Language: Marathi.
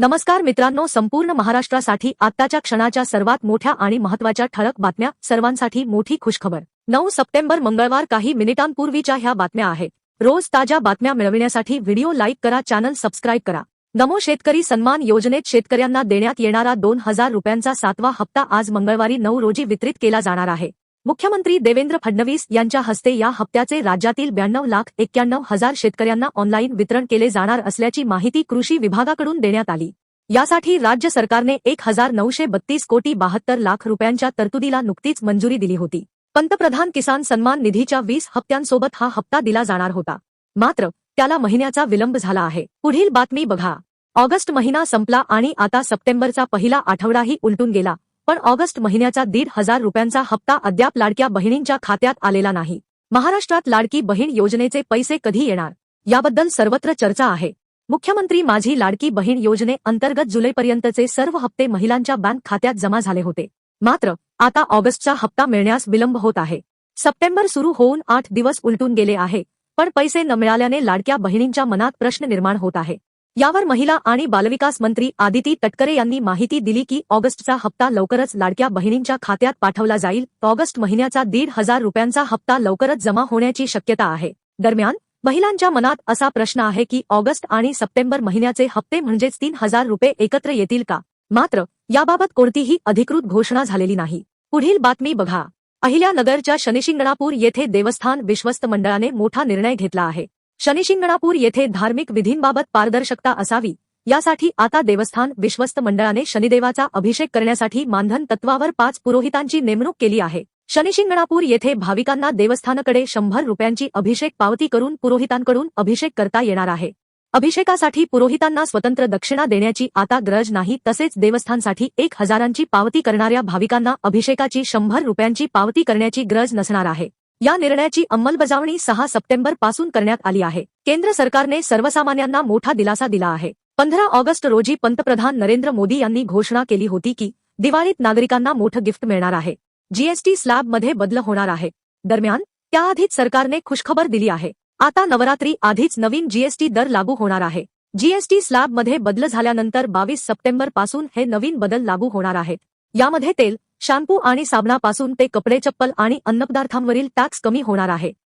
नमस्कार मित्रांनो संपूर्ण महाराष्ट्रासाठी आत्ताच्या क्षणाच्या सर्वात मोठ्या आणि महत्त्वाच्या ठळक बातम्या सर्वांसाठी मोठी खुशखबर. नऊ सप्टेंबर मंगळवार काही मिनिटांपूर्वीच्या ह्या बातम्या आहेत. रोज ताज्या बातम्या मिळविण्यासाठी व्हिडिओ लाईक करा चॅनल सबस्क्राईब करा. नमो शेतकरी सन्मान योजनेत शेतकऱ्यांना देण्यात येणारा दोन हजार रुपयांचा सातवा हप्ता आज मंगळवारी नऊ रोजी वितरित केला जाणार आहे. मुख्यमंत्री देवेंद्र फडणवीस यांच्या हस्ते या हप्त्याचे राज्यातील ब्याण्णव लाख एक्क्याण्णव हजार शेतकऱ्यांना ऑनलाईन वितरण केले जाणार असल्याची माहिती कृषी विभागाकडून देण्यात आली. यासाठी राज्य सरकारने एक हजार नऊशे बत्तीस कोटी बहात्तर लाख रुपयांच्या तरतुदीला नुकतीच मंजुरी दिली होती. पंतप्रधान किसान सन्मान निधीच्या वीस हप्त्यांसोबत हा हप्ता दिला जाणार होता. मात्र त्याला महिन्याचा विलंब झाला आहे. पुढील बातमी बघा. ऑगस्ट महिना संपला आणि आता सप्टेंबरचा पहिला आठवडाही उलटून गेला. पण ऑगस्ट महिन्याचा दीड हजार रुपयांचा हप्ता अद्याप लाडक्या बहिणींच्या खात्यात आलेला नाही. महाराष्ट्रात लाडकी बहीण योजनेचे पैसे कधी येणार? याबद्दल सर्वत्र चर्चा आहे. मुख्यमंत्री माझी लाडकी बहीण योजने अंतर्गत जुलैपर्यंतचे सर्व हप्ते महिलांच्या बँक खात्यात जमा झाले होते. मात्र आता ऑगस्टचा हप्ता मिळण्यास विलंब होत आहे. सप्टेंबर सुरू होऊन आठ दिवस उलटून गेले आहे पण पैसे न मिळाल्याने लाडक्या बहिणींच्या मनात प्रश्न निर्माण होत आहे. यावर महिला आणि बालविकास मंत्री आदिती तटकरे यांनी माहिती दिली की ऑगस्टचा हप्ता लवकरच लाडक्या बहिणींच्या खात्यात पाठवला जाईल. ऑगस्ट महिन्याचा दीड हजार रुपयांचा हप्ता लवकरच जमा होण्याची शक्यता आहे. दरम्यान महिलांच्या मनात असा प्रश्न आहे की ऑगस्ट आणि सप्टेंबर महिन्याचे हप्ते म्हणजेच तीन हजार रुपये एकत्र येतील का? मात्र याबाबत कोणतीही अधिकृत घोषणा झालेली नाही. पुढील बातमी बघा. अहिल्यानगरच्या शनिशिंगणापूर येथे देवस्थान विश्वस्त मंडळाने मोठा निर्णय घेतला आहे. शनिशिंगणापूर येथे धार्मिक विधींबाबत पारदर्शकता असावी. यासाठी आता देवस्थान विश्वस्त मंडळाने शनिदेवाचा अभिषेक करण्यासाठी मानधन तत्वावर पाच पुरोहितांची नेमणूक केली आहे. शनिशिंगणापूर येथे भाविकांना देवस्थानाकडे शंभर रुपयांची अभिषेक पावती करून पुरोहितांकडून अभिषेक करता येणार आहे. अभिषेकासाठी पुरोहितांना स्वतंत्र दक्षिणा देण्याची आता गरज नाही तसेच देवस्थानसाठी एक हजारांची पावती करणाऱ्या भाविकांना अभिषेकाची शंभर रुपयांची पावती करण्याची गरज नसणार आहे. या निर्णयाची अंमलबजावणी सहा सप्टेंबरपासून करण्यात आली आहे. केंद्र सरकारने सर्वसामान्यांना मोठा दिलासा दिला आहे. पंधरा ऑगस्ट रोजी पंतप्रधान नरेंद्र मोदी यांनी घोषणा केली होती की दिवाळीत नागरिकांना मोठं गिफ्ट मिळणार आहे. जीएसटी स्लॅबमध्ये बदल होणार आहे. दरम्यान त्याआधीच सरकारने खुशखबर दिली आहे. आता नवरात्री आधीच नवीन जीएसटी दर लागू होणार आहे. जीएसटी स्लॅबमध्ये बदल झाल्यानंतर बावीस सप्टेंबरपासून हे नवीन बदल लागू होणार आहेत यामध्ये तेल शॅम्पू आणि साबणापासून ते कपडे चप्पल आणि अन्नपदार्थांवरील टॅक्स कमी होणार आहे.